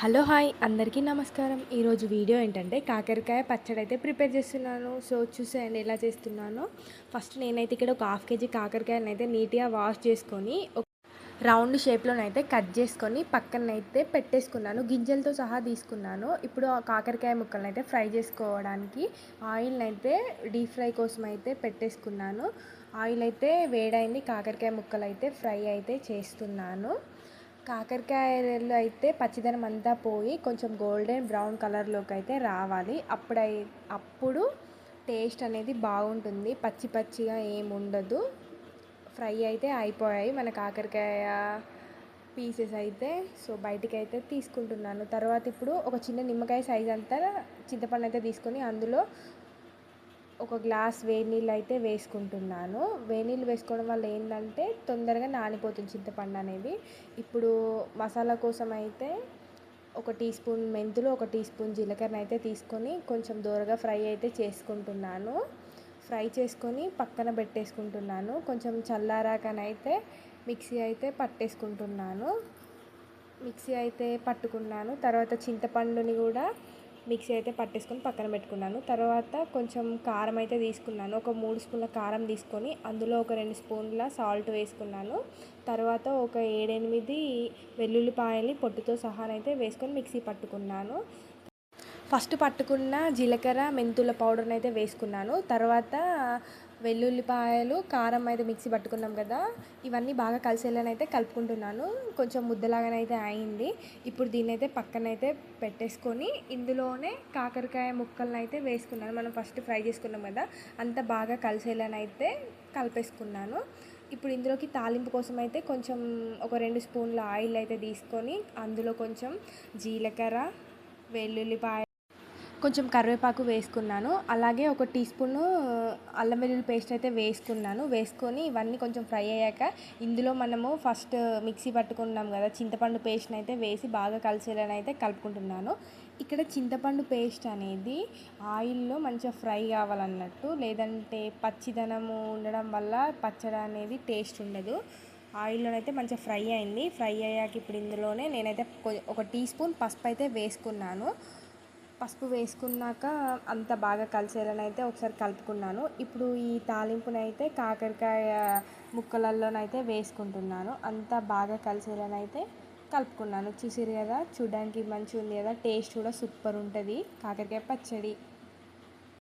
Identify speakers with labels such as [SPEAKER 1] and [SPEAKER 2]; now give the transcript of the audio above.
[SPEAKER 1] Hello hi అందరికీ నమస్కారం. ఈరోజు వీడియో ఏంటంటే కాకరకాయ పచ్చడి అయితే ప్రిపేర్ చేస్తున్నాను. సో చూసేయండి ఎలా చేస్తున్నానో. ఫస్ట్ నేనైతే ఇక్కడ ఒక హాఫ్ కేజీ కాకరకాయలను అయితే నీట్గా వాష్ చేసుకొని రౌండ్ షేప్లోనైతే కట్ చేసుకొని పక్కనైతే పెట్టేసుకున్నాను. గింజలతో సహా తీసుకున్నాను. ఇప్పుడు ఆ కాకరకాయ ముక్కలను అయితే ఫ్రై చేసుకోవడానికి ఆయిల్ని అయితే డీప్ ఫ్రై కోసం అయితే పెట్టేసుకున్నాను. ఆయిల్ అయితే వేడైంది కాకరకాయ ముక్కలు అయితే ఫ్రై అయితే చేస్తున్నాను. కాకరకాయలు అయితే పచ్చిదనం అంతా పోయి కొంచెం గోల్డెన్ బ్రౌన్ కలర్లోకి అయితే రావాలి. అప్పుడై అప్పుడు టేస్ట్ అనేది బాగుంటుంది. పచ్చి పచ్చిగా ఏమి ఉండదు. ఫ్రై అయితే అయిపోయాయి. మన కాకరకాయ పీసెస్ అయితే సో బయటికి అయితే తీసుకుంటున్నాను. తర్వాత ఇప్పుడు ఒక చిన్న నిమ్మకాయ సైజ్ అంతా చింతపండు అయితే తీసుకొని అందులో ఒక గ్లాస్ వేడి నీళ్ళు అయితే వేసుకుంటున్నాను. వేడి నీళ్ళు వేసుకోవడం వల్ల ఏంటంటే తొందరగా నానిపోతుంది చింతపండు అనేది. ఇప్పుడు మసాలా కోసం అయితే ఒక టీ స్పూన్ మెంతులు ఒక టీ స్పూన్ జీలకర్ర అయితే తీసుకొని కొంచెం దూరగా ఫ్రై అయితే చేసుకుంటున్నాను. ఫ్రై చేసుకొని పక్కన పెట్టేసుకుంటున్నాను. కొంచెం చల్లారాకనైతే మిక్సీ అయితే పట్టేసుకుంటున్నాను. మిక్సీ అయితే పట్టుకున్నాను. తర్వాత చింతపండుని కూడా మిక్సీ అయితే పట్టేసుకొని పక్కన పెట్టుకున్నాను. తర్వాత కొంచెం కారం అయితే తీసుకున్నాను. ఒక మూడు స్పూన్ల కారం తీసుకొని అందులో ఒక రెండు స్పూన్ల సాల్ట్ వేసుకున్నాను. తర్వాత ఒక ఏడెనిమిది వెల్లుల్లిపాయలు పొట్టుతో సహానైతే వేసుకొని మిక్సీ పట్టుకున్నాను. ఫస్ట్ పట్టుకున్న జీలకర్ర మెంతుల పౌడర్ని అయితే వేసుకున్నాను. తర్వాత వెల్లుల్లిపాయలు కారం అయితే మిక్సీ పట్టుకున్నాం కదా ఇవన్నీ బాగా కలిసేలానైతే కలుపుకుంటున్నాను. కొంచెం ముద్దలాగానైతే అయింది. ఇప్పుడు దీన్ని అయితే పక్కనైతే పెట్టేసుకొని ఇందులోనే కాకరకాయ ముక్కలను అయితే వేసుకున్నాను. మనం ఫస్ట్ ఫ్రై చేసుకున్నాం కదా అంత బాగా కలిసేలానైతే కలిపేసుకున్నాను. ఇప్పుడు ఇందులోకి తాలింపు కోసం అయితే కొంచెం ఒక రెండు స్పూన్ల ఆయిల్ అయితే తీసుకొని అందులో కొంచెం జీలకర్ర వెల్లుల్లిపాయ కొంచెం కరివేపాకు వేసుకున్నాను. అలాగే ఒక టీ స్పూన్ అల్లం వెల్లుల్లి పేస్ట్ అయితే వేసుకున్నాను. వేసుకొని ఇవన్నీ కొంచెం ఫ్రై అయ్యాక ఇందులో మనము ఫస్ట్ మిక్సీ పట్టుకున్నాం కదా చింతపండు పేస్ట్ని అయితే వేసి బాగా కలిసేలానైతే అయితే కలుపుకుంటున్నాను. ఇక్కడ చింతపండు పేస్ట్ అనేది ఆయిల్లో మంచిగా ఫ్రై కావాలన్నట్టు లేదంటే పచ్చిదనము ఉండడం వల్ల పచ్చడి అనేది టేస్ట్ ఉండదు. ఆయిల్లోనైతే మంచిగా ఫ్రై అయింది. ఫ్రై అయ్యాక ఇప్పుడు ఇందులోనే నేనైతే ఒక టీ స్పూన్ పసుపు అయితే వేసుకున్నాను. పసుపు వేసుకున్నాక అంత బాగా కలిసేలానైతే ఒకసారి కలుపుకున్నాను. ఇప్పుడు ఈ తాలింపునైతే కాకరకాయ ముక్కలలోనైతే వేసుకుంటున్నాను. అంత బాగా కలిసేలానైతే కలుపుకున్నాను. చూసిరు కదా? చూడడానికి మంచిగా ఉంది కదా? టేస్ట్ కూడా సూపర్ ఉంటుంది. కాకరకాయ పచ్చడి.